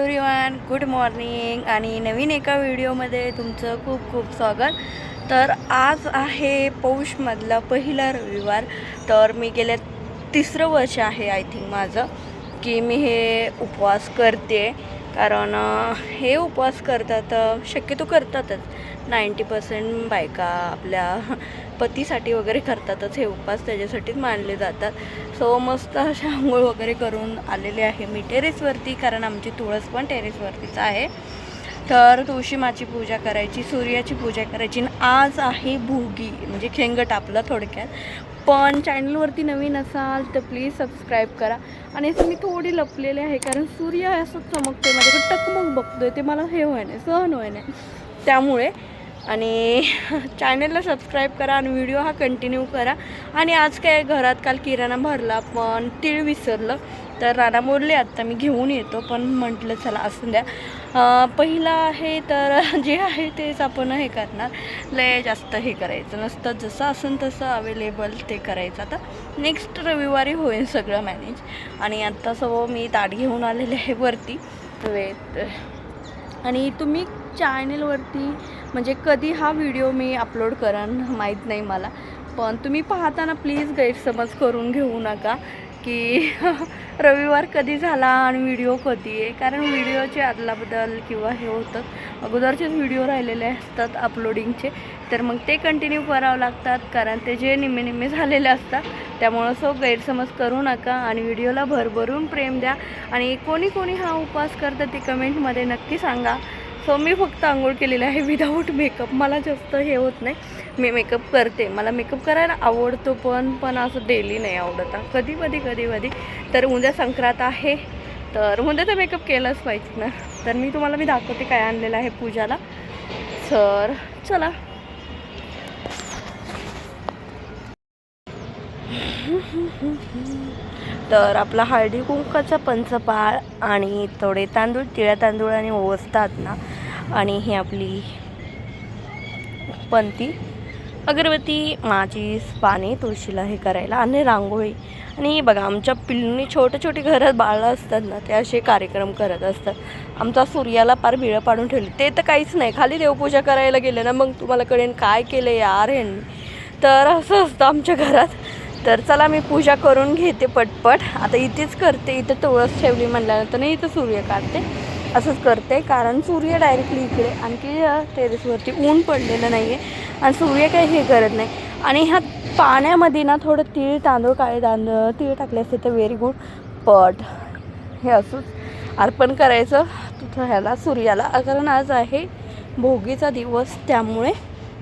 Everyone good morning आणि नवीन एका व्हिडिओमध्ये तुमचं खूप खूप स्वागत. तर आज आहे पौषमधला पहिला रविवार. तर मी गेल्या तिसरं वर्ष आहे आय थिंक माझं की मी हे उपवास करते. कारण हे उपवास करतात शक्यतो करतातच. नाईंटी पर्सेंट बायका आपल्या पतीसाठी वगैरे करतातच हे उपवास त्याच्यासाठीच मानले जातात. सो मस्त अशा आंघोळ वगैरे करून आलेले आहे मी टेरेसवरती कारण आमची तुळस पण टेरेसवरतीच आहे. तर तुळशीमाची पूजा करायची सूर्याची पूजा करायची आणि आज आहे भोगी म्हणजे खेंगट आपलं थोडक्यात. पण चॅनलवरती नवीन असाल तर प्लीज सबस्क्राईब करा. आणि असं मी थोडी लपलेले आहे कारण सूर्य असं आहे माझ्याकडे टकमक बघतोय ते मला हे होय नाही सहन होय नाही त्यामुळे आणि चॅनलला सबस्क्राईब करा आणि व्हिडिओ हा कंटिन्यू करा. आणि आज काय घरात काल किराणा भरला पण तीळ विसरलं. तर राणा बोलले आत्ता मी घेऊन येतो. पण म्हटलं चला असू द्या. पहिला आहे तर जे आहे तेच आपण हे करणार. लय जास्त हे करायचं नसतं. जसं असेल तसं अवेलेबल ते करायचं. आता नेक्स्ट रविवारी होईल सगळं मॅनेज आणि आत्ता सगळं मी ताट घेऊन आलेले आहे वरती. वेत आणि तुम्ही चॅनलवरती म्हणजे कधी हा व्हिडिओ मी अपलोड करन माहीत नाही मला. पण तुम्ही पाहताना प्लीज गैरसमज करून घेऊ नका की रविवार कधी झाला आणि व्हिडिओ कधी आहे. कारण व्हिडिओचे आदलाबदल किंवा हे होतं. अगोदरचेच व्हिडिओ राहिलेले असतात अपलोडिंगचे तर मग ते कंटिन्यू करावं लागतात कारण ते जे निम्मे निम्मे झालेले असतात त्यामुळं सो गैरसमज करू नका आणि व्हिडिओला भरभरून प्रेम द्या. आणि कोणी कोणी हा उपवास करतं ते कमेंटमध्ये नक्की सांगा. सो मी फक्त आंघोळ केलेली आहे विदाऊट मेकअप मला जास्त हे होत नाही. मी मेकअप करते. मला मेकअप करायला आवडतो पण पण असं डेली नाही आवडत. कधी कधी कधी कधी तर उद्या संक्रांत आहे. तर उद्या तर मेकअप केलंच पाहिजे ना. तर मी तुम्हाला मी दाखवते काय आणलेलं आहे पूजाला. तर चला. तर आपला हळदी कुंकाचा पंचपाळ आणि थोडे तांदूळ तिळ्या तांदूळ आणि ओवसतात ना. आणि ही आपली पंती. अगरबत्ती माझी पाने तुळशीला हे करायला आणि रांगोळी. आणि बघा आमच्या पिल्लूनी छोटे छोटे घरात बाळं असतात ना ते असे कार्यक्रम करत असतात. आमचा सूर्याला पार बिळं पाडून ठेवली. ते तर काहीच नाही. खाली देवपूजा करायला गेले ना मग तुम्हाला कळेन काय केलं यार ह्यांनी तर असं असतं आमच्या घरात. तर चला मी पूजा करून घेते पटपट. आता इथेच करते. इथं तुळस ठेवली म्हणल्यानंतर नाही इथं सूर्य काढते. असंच करते कारण सूर्य डायरेक्टली इकडे. आणखी टेरेसवरती ऊन पडलेलं नाही आहे आणि सूर्य काही हे करत नाही. आणि ह्या पाण्यामध्ये ना थोडं तीळ तांदूळ काळे तांदूळ तीळ टाकले असते तर व्हेरी गुड पट हे असंच अर्पण करायचं. तिथं ह्याला सूर्याला. कारण आज आहे भोगीचा दिवस त्यामुळे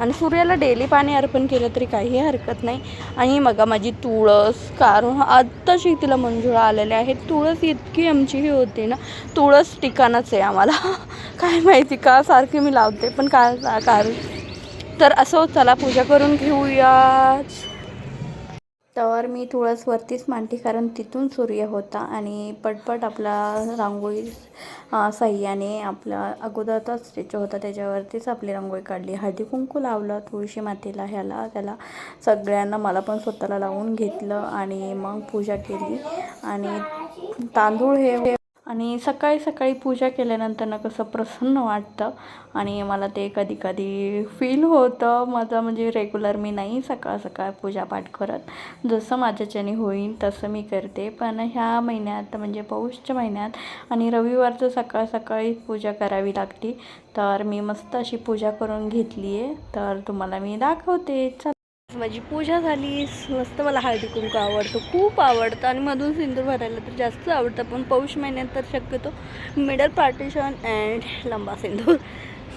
आणि सूर्याला डेली पाणी अर्पण केलं तरी काही हरकत नाही. आणि मग माझी तुळस कारण आत्ताशी तिला मंजुळा आलेल्या आहेत. तुळस इतकी आमची ही होती ना. तुळस ठिकाणच आहे आम्हाला. काय माहिती का सारखी मी लावते पण काय कारण तर असं चला पूजा करून घेऊयाच तर मी तुळसवरतीच मांडली कारण तिथून सूर्य होता आणि पटपट आपला रांगोळी अं, सह्याने आपला अगोदरचाच स्टेच होता. त्याच्यावरतीच आपली रांगोळी काढली. हळदी कुंकू लावलं तुळशी मातेला ह्याला त्याला सगळ्यांना मला पण स्वतःला लावून घेतलं आणि मग पूजा केली. आणि तांदूळ हे आणि सकाळी सकाळी पूजा केल्यानंतर ना कसं प्रसन्न वाटतं. आणि मला ते कधी कधी फील होतं. माझं म्हणजे रेग्युलर मी नाही सकाळ सकाळ पूजापाठ करत. जसं माझ्याच्याने होईल तसं मी करते. पण ह्या महिन्यात म्हणजे पौषच्या महिन्यात आणि रविवारचं सकाळ सकाळी पूजा करावी लागते तर मी मस्त अशी पूजा करून घेतली आहे तर तुम्हाला मी दाखवते. चला. माझी पूजा झाली. मस्त मला हळदी कुंकू खूप आवडतं. आणि मधून सिंदूर भरायला तर जास्त आवडतं पण पौष महिन्यात तर शक्यतो मिडल पार्टिशन अँड लंबा सिंदूर.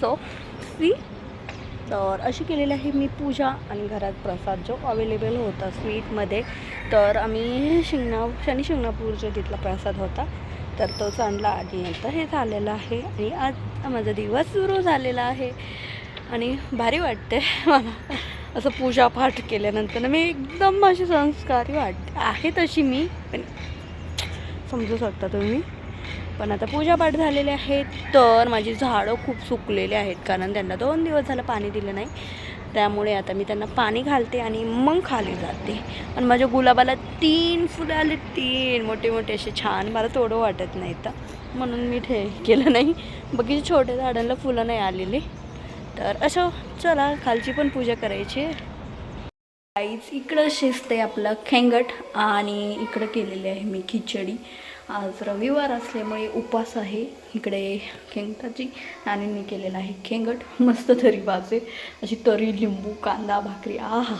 सो सी तर अशी केलेली आहे मी पूजा आणि घरात प्रसाद जो अवेलेबल होता स्वीटमध्ये तर आम्ही शिंगणा शनी जो तिथला प्रसाद होता तर तो चांगला आणि नंतर हे झालेलं आहे आणि आज माझा दिवस सुरू झालेला आहे. आणि भारी वाटते मला. असं पूजापाठ केल्यानंतर मी एकदम अशी संस्कारी वाटते. आहे तशी मी पण समजू शकता तुम्ही. पण आता पूजापाठ झालेले आहेत तर माझी झाडं खूप सुकलेली आहेत कारण त्यांना दोन दिवस झालं पाणी दिलं नाही. त्यामुळे आता मी त्यांना पाणी घालते आणि मग खाली जाते. आणि माझ्या गुलाबाला तीन फुलं आले तीन मोठे मोठे असे छान. मला तोडं वाटत नाही तर म्हणून मी ठे केलं नाही. बाकीचे छोट्या झाडांना फुलं नाही आलेली. तर असो चला खालची पण पूजा करायची. आईच इकडं शिजते आपलं खेंगट आणि इकडं केलेली आहे मी खिचडी. आज रविवार असल्यामुळे उपवास आहे इकडे खेंगटाची नानींनी केलेलं आहे खेंगट. मस्त तरी वाजे अशी तरी लिंबू कांदा भाकरी आहा.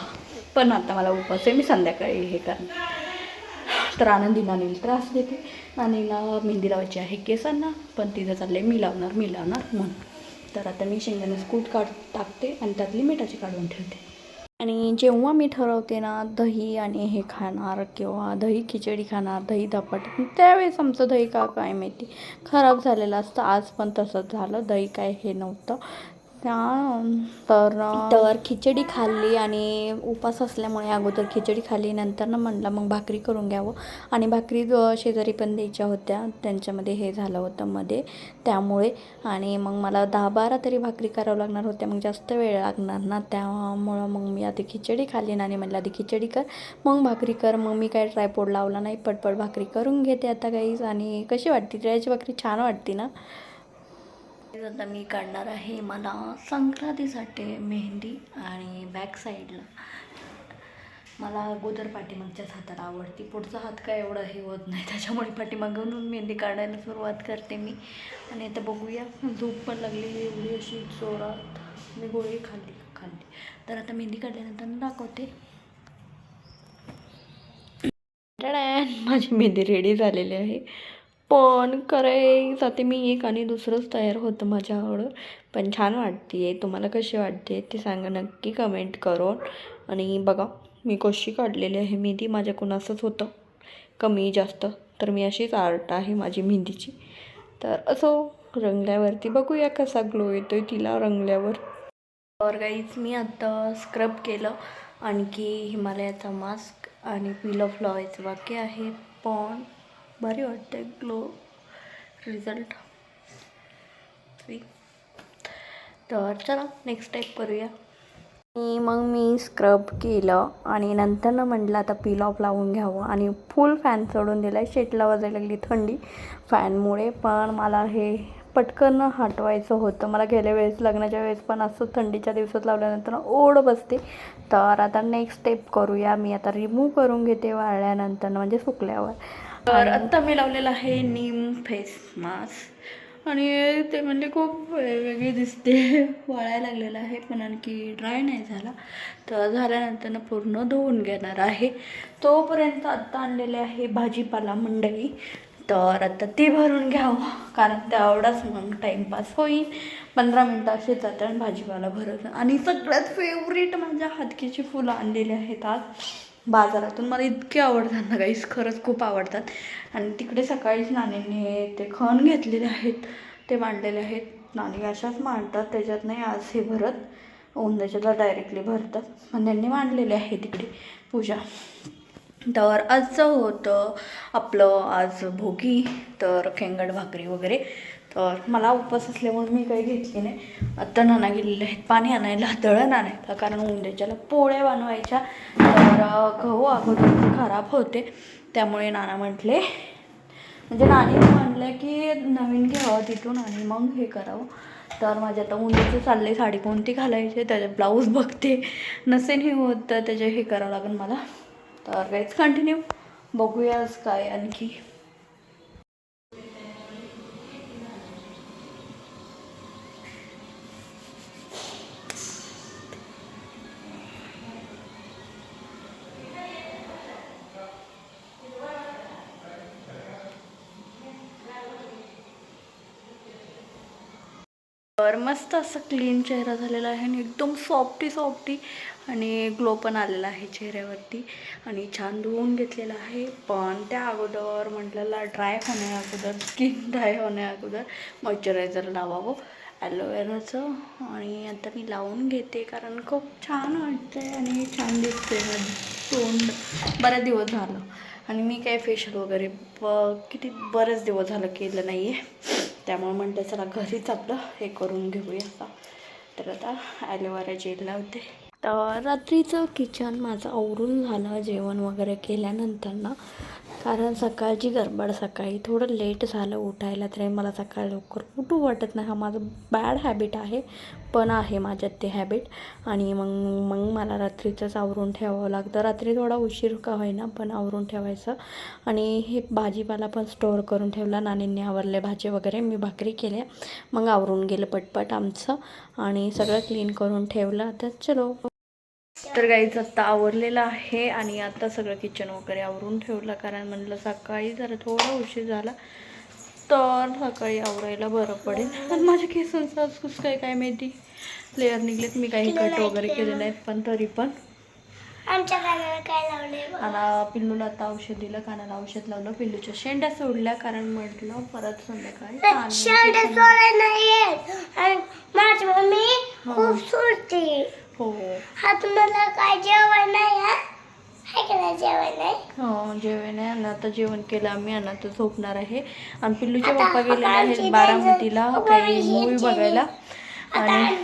पण आता मला उपास आहे मी संध्याकाळी हे करणार. तर आनंदी नानीला त्रास देते. नानीला मेहंदी लावायची आहे केसांना पण तिथं चालले मी लावणार मी लावणार म्हणून. तर आता मी शेंगदाण्याचं कूट काढ टाकते आणि त्यातली मिठाची काढून ठेवते. आणि जेव्हा मी ठरवते ना दही आणि हे खाणार किंवा दही खिचडी खाणार दही धपाट त्यावेळेस आमचं दही का काय माहिती? खराब झालेलं असतं. आज पण तसंच झालं. दही काय हे नव्हतं. तर तर खिचडी खाल्ली आणि उपास असल्यामुळे अगोदर खिचडी खाल्ली नंतर ना म्हणलं मग भाकरी करून घ्यावं. आणि भाकरी शेजारी पण द्यायच्या होत्या. त्यांच्यामध्ये हे झालं होतं मध्ये. त्यामुळे आणि मग मला दहा बारा तरी भाकरी करावं लागणार होत्या. मग जास्त वेळ लागणार ना त्यामुळं मग मी आधी खिचडी खाल्ली आणि म्हणलं आधी खिचडी कर मग भाकरी कर. मग मी काय ट्रायपोड लावला नाही पटपट भाकरी करून घेते आता काहीच. आणि कशी वाटते? त्याची भाकरी छान वाटते ना? आता मी काढणार आहे मला संक्रांतीसाठी मेहंदी आणि बॅक साईडला मला अगोदर पाठीमागच्याच हाताला आवडते. पुढचा हात काय एवढा हे होत नाही. त्याच्यामुळे पाठीमागून मेहंदी काढायला सुरुवात करते मी. आणि आता बघूया. झोप पण लागलेली एवढी अशी जोरात. मी गोळी खाल्ली खाल्ली. तर आता मेहंदी काढल्यानंतर दाखवते. माझी मेहंदी रेडी झालेली आहे. पण कराय जाते मी एक आणि दुसरंच तयार होतं माझ्याकडं. पण छान वाटते तुम्हाला कशी वाटते ते सांगा नक्की कमेंट करून. आणि बघा मी कशी काढलेली आहे मेहंदी माझ्याकडून असंच होतं कमी जास्त. तर मी अशीच आर्ट आहे माझी मेहंदीची. तर असो रंगल्यावरती बघूया कसा ग्लो येतो आहे तिला रंगल्यावर. तर गाईज मी आत्ता स्क्रब केलं. आणखी हिमालयाचा मास्क आणि पिलो ऑफ बाकी आहे. पण भारी वाटते ग्लो रिझल्ट. तर चला नेक्स्ट स्टेप करूया. आणि मग मी स्क्रब केलं आणि नंतर ना म्हटलं आता पील ऑफ लावून घ्यावं. आणि फुल फॅन सोडून दिला आहे शेटला वाजायला लागली थंडी. फॅनमुळे पण मला हे पटकन हटवायचं होतं. मला गेल्या वेळेस लग्नाच्या वेळेस पण असं थंडीच्या दिवसात लावल्यानंतर ओढ बसते. तर आता नेक्स्ट स्टेप करूया. मी आता रिमूव्ह करून घेते वाळल्यानंतर म्हणजे सुकल्यावर. तर आत्ता मी लावलेलं आहे नीम फेस मास्क. आणि ते म्हणजे खूप वेगळी दिसते. वाळायला लागलेलं आहे पण आणखी ड्राय नाही झाला. तर झाल्यानंतर ना पूर्ण धुवून घेणार आहे. तोपर्यंत आत्ता आणलेले आहे भाजीपाला मंडई. तर आता ती भरून घ्यावं कारण तेवढाच मग टाईमपास होईल. पंधरा मिनटं असे जातात आणि भाजीपाला भरत. आणि सगळ्यात फेवरेट माझ्या हातकीची फुलं आणलेली आहेत आज. बाजारातून. मला इतके आवडतात ना गाईस खरंच खूप आवडतात. आणि तिकडे सकाळीच नाणींनी ते खण घेतलेले आहेत ते मांडलेले आहेत. नाणी अशाच मांडतात त्याच्यात नाही आज हे भरत ओंद्याच्याला डायरेक्टली भरतात. पण त्यांनी मांडलेले आहे तिकडे पूजा. तर आजचं होतं आपलं आज भोगी तर खेंगड भाकरी वगैरे. तर मला उपवास असल्यामुळे मी काही घेतली नाही. आत्ता नाना गेलेले आहेत पाणी आणायला दळण आणायला. कारण उंद्याच्याला पोळ्या बनवायच्या. तर गहू अगोदर खराब होते. त्यामुळे नाना म्हटले म्हणजे नानी म्हटलं की नवीन घ्यावं तिथून आणि मग हे करावं. तर माझ्या आता उंदीचं चाललंय साडी कोणती घालायची त्याचे ब्लाऊज बघते. नसेन हे होत तर त्याचे हे करावं लागेल मला. तर काहीच कंटिन्यू बघूयाच काय आणखी. तर मस्त असं क्लीन चेहरा झालेला आहे आणि एकदम सॉफ्टी सॉफ्टी आणि ग्लो पण आलेला आहे चेहऱ्यावरती. आणि छान धुवून घेतलेला आहे. पण त्या अगोदर म्हटलेला ड्राय होण्या अगोदर स्किन ड्राय होण्या अगोदर मॉइश्चरायझर लावावं. ॲलोवेराचं आणि आता मी लावून घेते कारण खूप छान वाटतंय आणि छान दिसते तोंड. बऱ्याच दिवस झालं. आणि मी काय फेशियल वगैरे ब किती बरेच दिवस झालं केलं नाही आहे त्यामुळे म्हणते चला घरीच आपलं हे करून घेऊया का तर आता ॲलोवेरा जेल लावते. तर रात्रीचं किचन माझं आवरून झालं जेवण वगैरे केल्यानंतर ना कारण सकाळची गडबड सकाळी थोडं लेट झालं उठायला तरी मला सकाळी लवकर उठू वाटत नाही. हा माझं बॅड हॅबिट आहे. पण आहे माझ्यात ते हॅबिट आणि मग मग मला रात्रीचंच आवरून ठेवावं लागतं. रात्री थोडा उशीर का होईना पण आवरून ठेवायचं. आणि हे भाजीपाला पण स्टोअर करून ठेवला. नानींनी आवरले भाजी वगैरे. मी भाकरी केल्या. मग आवरून गेलं पटपट आमचं. आणि सगळं क्लीन करून ठेवलं. तर चलो. तर गाईज आत्ता आवरलेलं आहे. आणि आता सगळं किचन वगैरे आवरून ठेवलं. कारण म्हणलं सकाळी जरा थोडा उशीर झाला. तर सकाळी आवरायला बरं पडेल. आणि माझ्या केसांचं कसं काय काय माहिती? लेअर निघलेत मी काही कट वगैरे केले नाहीत पण तरी पण. आमच्या कानाला काय लावले आणि पिल्लूला आता औषध दिलं कानाला औषध लावलं पिल्लूच्या शेंड्या सोडल्या कारण म्हटलं परत संध्याकाळी नाही माझी मम्मी खूप सोडते. हो. हा तुम्हाला काय जेवण नाही हा जेवण हो आहे. आणि आता जेवण केलं आम्ही आणि आता झोपणार आहे. आणि पिल्लूचे पप्पा गेलेले आहेत बारामतीला. काही मूवी बघायला. आणि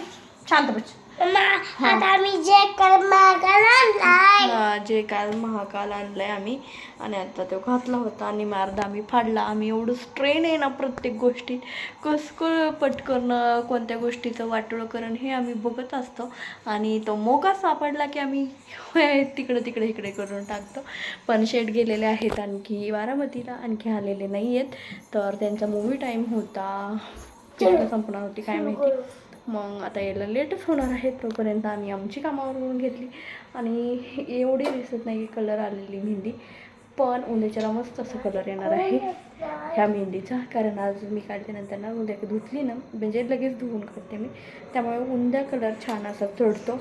शांत मम्मा आता आम्ही जे कर मागायला आणलाय. हा, जे काल महाकाल आणलाय आम्ही. आणि आता तो घातला होता आणि मार्दा आम्ही फाडला. आम्ही एवढं स्ट्रेन आहे ना प्रत्येक गोष्टीत. कसं पटकन कोणत्या गोष्टीचं वाटोळं करण हे आम्ही बघत असतो. आणि तो मोका सापडला की आम्ही तिकडे तिकडे इकडे करून टाकतो. पण शेट गेलेले आहेत आणखी बारामतीला. आणखी आलेले नाही आहेत तर त्यांचा मूवी टाईम होता. तिकडे संपणार होती काय माहिती? मग आता यायला लेटच होणार आहे तोपर्यंत आम्ही आमची कामावरून घेतली. आणि एवढी दिसत नाही कलर आलेली मेहंदी. पण उद्याच्याला मस्त असं कलर येणार आहे. ह्या मेहंदीचा. कारण आज मी काढते नंतर ना उद्या धुतली ना म्हणजे लगेच धुवून काढते मी. त्यामुळे उंद्या कलर छान असा चढतो.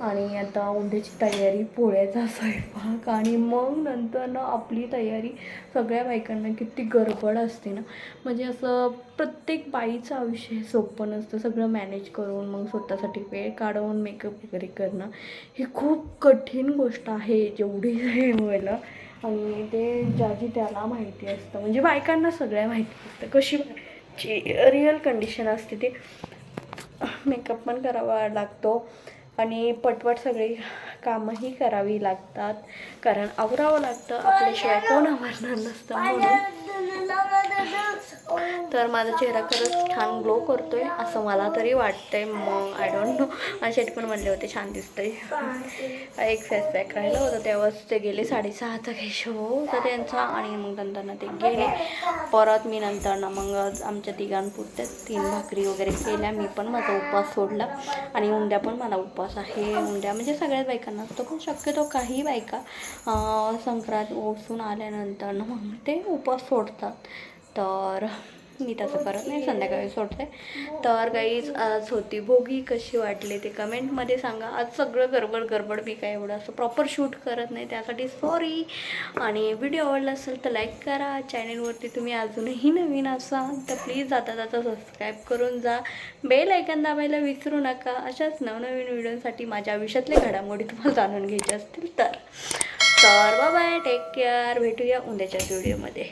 आणि आता उंद्याची तयारी पोळ्याचा स्वयंपाक आणि मग नंतर ना आपली तयारी. सगळ्या बायकांना किती गडबड असते ना. म्हणजे असं प्रत्येक बाईचं आयुष्य सोपं नसतं. सगळं मॅनेज करून मग स्वतःसाठी वेळ काढून मेकअप वगैरे करणं ही खूप कठीण गोष्ट आहे. जेवढी हे व्हायला आणि ते ज्याची त्याला माहिती असतं. म्हणजे बायकांना सगळ्या माहिती असतं. कशी जी रिअल कंडिशन असते ते मेकअप पण करावा लागतो. आणि पटपट सगळी कामंही करावी लागतात. कारण आवरावं लागतं. आपल्याशिवाय कोण आवरणार नसतं म्हणून. तर माझा चेहरा खरंच छान ग्लो करतो आहे असं मला तरी वाटतंय. मग आय डोंट नो आणि शेट पण म्हणले होते छान दिसतंय. एक फेस पॅक राहिलं होतं तेव्हाच ते गेले साडेसहाचा काही शो तर त्यांचा. आणि मग नंतर ते गेले. परत मी नंतर मग आमच्या तिघांपुरत्या तीन भाकरी वगैरे केल्या. मी पण माझा उपवास सोडला. आणि उंड्या पण मला उपवास आहे. उंड्या म्हणजे सगळ्याच बायकांना असतो पण शक्यतो काही बायका संक्रांत ओसून आल्यानंतर मग ते उपवास सोडतात. तर मी तसं करत नाही संध्याकाळी सोडते. तर काहीच आज होती भोगी कशी वाटली ते कमेंटमध्ये सांगा. आज सगळं गडबड गडबड मी काय एवढं असं प्रॉपर शूट करत नाही त्यासाठी सॉरी आणि व्हिडिओ आवडला असेल तर लाईक करा. चॅनेलवरती तुम्ही अजूनही नवीन असाल तर प्लीज आता जाता सबस्क्राईब करून जा. बेल ऐकन दाबायला विसरू नका. अशाच नवनवीन व्हिडिओसाठी माझ्या आयुष्यातल्या घडामोडी तुम्हाला जाणून घ्यायच्या असतील तर. तर बाय टेक केअर भेटूया उद्याच्याच व्हिडिओमध्ये